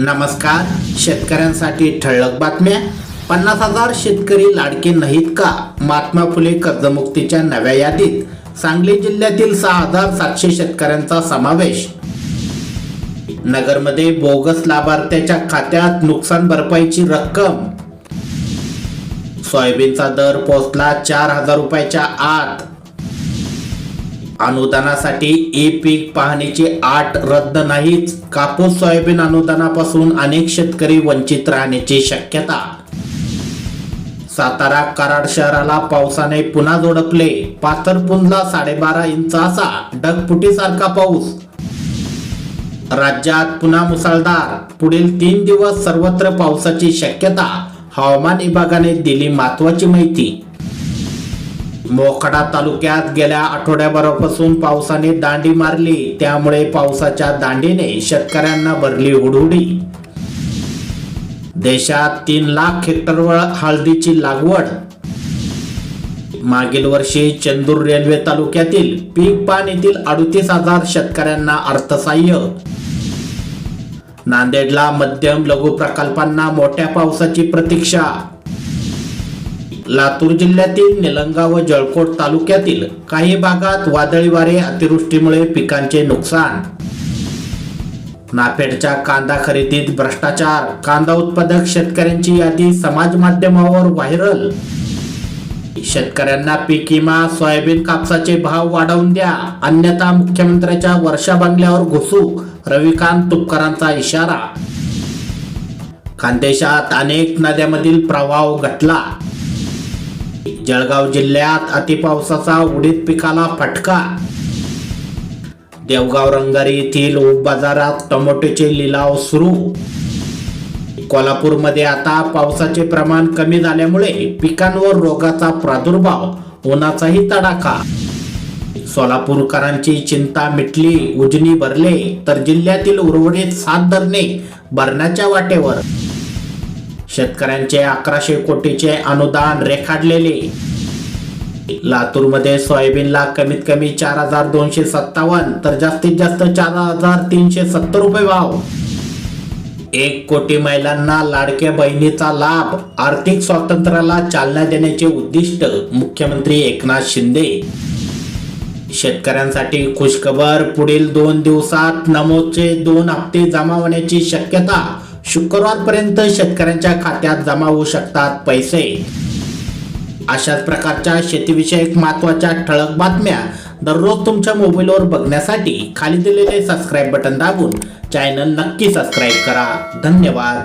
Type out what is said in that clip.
नमस्कार. शेतकऱ्यांसाठी ठळक बातम्या. पन्नास हजार शेतकरी लाडके नाहीत का? महात्मा फुले कर्जमुक्तीच्या नव्या यादीत. सांगली जिल्ह्यातील सहा हजार सातशे शेतकऱ्यांचा समावेश. नगरमध्ये बोगस लाभार्थ्याच्या खात्यात नुकसान भरपाईची रक्कम. सोयाबीनचा दर पोहोचला चार हजार रुपयाच्या आत. अनुदानासाठी ई पीक पाहणीची आठ रद्द नाहीच कापूस सोयाबीन अनुदानापासून अनेक शेतकरी वंचित राहण्याची शक्यता. सातारा कराड शहराला पावसाने पुन्हा जोडपले पाथरपुंजला साडेबारा इंच असा ढगफुटीसारखा पाऊस. राज्यात पुन्हा मुसळधार. पुढील तीन दिवस सर्वत्र पावसाची शक्यता. हवामान विभागाने दिली महत्वाची माहिती. मोकडा तालुक्यात गेल्या आठवड्याभरापासून पावसाने दांडी मारली. त्यामुळे पावसाच्या दांडीने शेतकऱ्यांना भरली हुडहुडी. देशात तीन लाख हेक्टरवर हळदीची लागवड. मागील वर्षी चंदूर रेल्वे तालुक्यातील पीक पान येथील अडतीस हजार शेतकऱ्यांना अर्थसहाय्य. नांदेडला मध्यम लघु प्रकल्पांना मोठ्या पावसाची प्रतीक्षा. लातूर जिल्ह्यातील निलंगा व जळकोट तालुक्यातील काही भागात वादळी वारे अतिवृष्टीमुळे पिकांचे नुकसान. नाफेडच्या कांदा खरेदीत भ्रष्टाचार. कांदा उत्पादक शेतकऱ्यांची यादी समाज माध्यमावर व्हायरल. शेतकऱ्यांना पीक विमा सोयाबीन कापसाचे भाव वाढवून द्या. अन्यथा मुख्यमंत्र्यांच्या वर्षा बंगल्यावर घुसू रविकांत तुपकरांचा इशारा. खानदेशात अनेक नद्यांमधील प्रवाह घटला जळगाव जिल्ह्यात अतिपावसाचा उडीद पिकाला फटका. देवगाव रंगारी येथील बाजारात टोमॅटोचे लिलाव सुरू. कोल्हापूरमध्ये आता पावसाचे प्रमाण कमी झाल्यामुळे पिकांवर रोगाचा प्रादुर्भाव उन्हाचाही तडाखा. सोलापूरकरांची चिंता मिटली उजनी भरले तर जिल्ह्यातील उर्वरित सात धरणे भरण्याच्या वाटेवर. शेतकऱ्यांचे अकराशे कोटीचे अनुदान रेखाडलेले लातूरमध्ये सोयाबीनला कमीत कमी चार हजार दोनशे सत्तावन्न तर जास्तीत जास्त चार हजार तीनशे सत्तर रुपये भाव. एक कोटी महिलांना लाडक्या बहिणीचा लाभ आर्थिक स्वातंत्र्याला चालना देण्याचे उद्दिष्ट मुख्यमंत्री एकनाथ शिंदे. शेतकऱ्यांसाठी खुशखबर पुढील दोन दिवसात नमोचे दोन हप्ते जमा होण्याची शक्यता शुक्रवारपर्यंत शेतकऱ्यांच्या खात्यात जमा होऊ शकतात पैसे. अशाच प्रकारच्या शेतीविषयक महत्त्वाच्या ठळक बातम्या दररोज तुमच्या मोबाईलवर बघण्यासाठी खाली दिलेले सबस्क्राईब बटन दाबून चॅनल नक्की सबस्क्राईब करा. धन्यवाद.